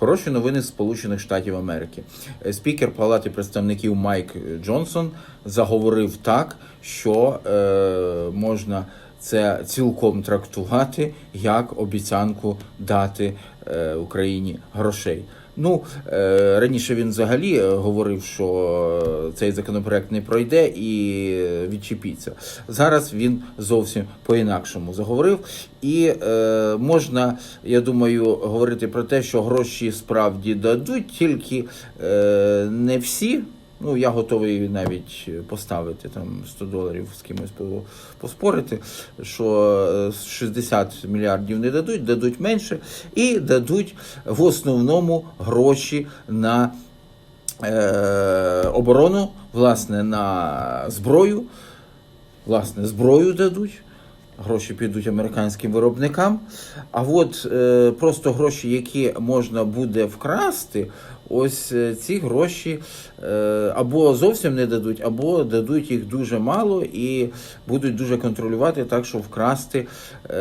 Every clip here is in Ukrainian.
Хороші новини з Сполучених Штатів Америки. Е, Спікер Палати представників Майк Джонсон заговорив так, що е, можна це цілком трактувати як обіцянку дати е, Україні грошей. Ну е, раніше він взагалі е, говорив, що е, цей законопроект не пройде і відчіпіться. Зараз він зовсім по-інакшому заговорив, і е, можна, я думаю, говорити про те, що гроші справді дадуть, тільки е, не всі. Ну, я готовий навіть поставити там 100 доларів з кимось поспорити, що е, 60 мільярдів не дадуть, дадуть менше, і дадуть в основному гроші на е, оборону, власне, на зброю. Власне, зброю дадуть. Гроші підуть американським виробникам. А от е, просто гроші, які можна буде вкрасти, ось е, ці гроші е, або зовсім не дадуть, або дадуть їх дуже мало і будуть дуже контролювати, так що вкрасти е,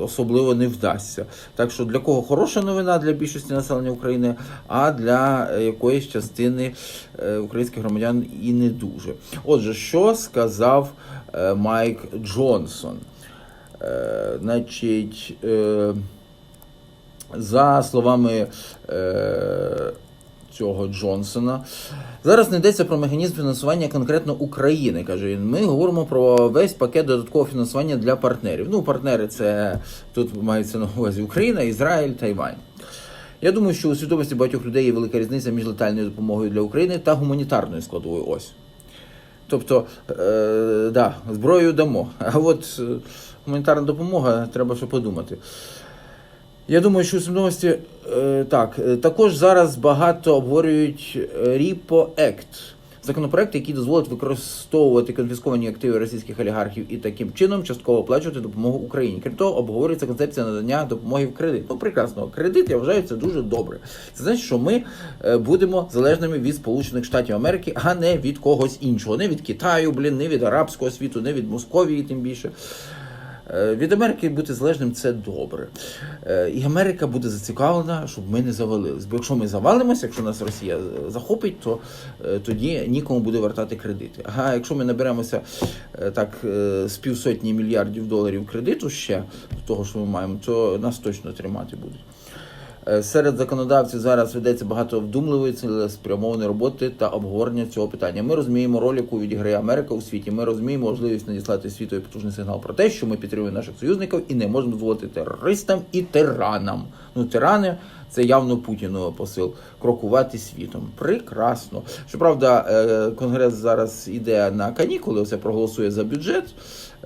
особливо не вдасться. Так що для кого хороша новина для більшості населення України, а для е, якоїсь частини е, українських громадян і не дуже. Отже, що сказав Майк Джонсон? Е, значить, е, за словами е, цього Джонсона, зараз не йдеться про механізм фінансування конкретно України. каже він. Ми говоримо про весь пакет додаткового фінансування для партнерів. Ну, партнери це тут мається на увазі Україна, Ізраїль, Тайвань. Я думаю, що у свідомості багатьох людей є велика різниця між летальною допомогою для України та гуманітарною складовою ось. Тобто, е, да, зброю дамо. А от е, гуманітарна допомога, треба ще подумати. Я думаю, що е, так, е, також зараз багато обговорюють РІПО-Ект. Act. Законопроект, який дозволить використовувати конфісковані активи російських олігархів і таким чином частково оплачувати допомогу Україні. Крім того, обговорюється концепція надання допомоги в кредит. Ну, прекрасно, кредит, я вважаю, це дуже добре. Це значить, що ми е, будемо залежними від Сполучених Штатів Америки, а не від когось іншого. Не від Китаю, блін, не від арабського світу, не від Московії, тим більше. Е, Від Америки бути залежним це добре. Е, І Америка буде зацікавлена, щоб ми не завалились. Бо якщо ми завалимося, якщо нас Росія е, захопить, то тоді нікому буде вертати кредити. А якщо ми наберемося так з півсотні мільярдів доларів кредиту ще того, що ми маємо, то нас точно тримати будуть. Е, Серед законодавців зараз ведеться багато вдумливої цілеспрямованої роботи та обговорення цього питання. Ми розуміємо роль, яку відіграє Америка у світі. Ми розуміємо можливість надіслати світові потужний сигнал про те, що ми підтримуємо наших союзників і не можемо дозволити терористам і тиранам. Ну, тирани це явно Путіну посил крокувати світом. Прекрасно. Щоправда, е, конгрес зараз іде на канікули, все проголосує за бюджет.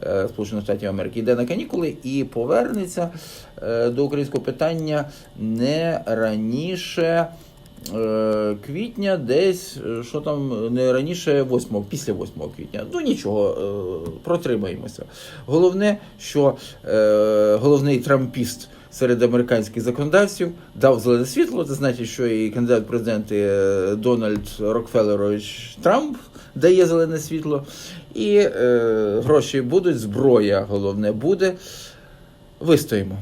е, Сполучених Штатів Америки йде на канікули і повернеться е, до українського питання не раніше квітня, десь що там не раніше 8, після 8 квітня. Ну нічого, протримаємося. Головне, що головний трампіст. Серед американських законодавців дав зелене світло. Це значить, що і кандидат президенти е, Дональд Рокфеллерович Трамп дає зелене світло, і е, гроші будуть, зброя головне буде. Вистоїмо.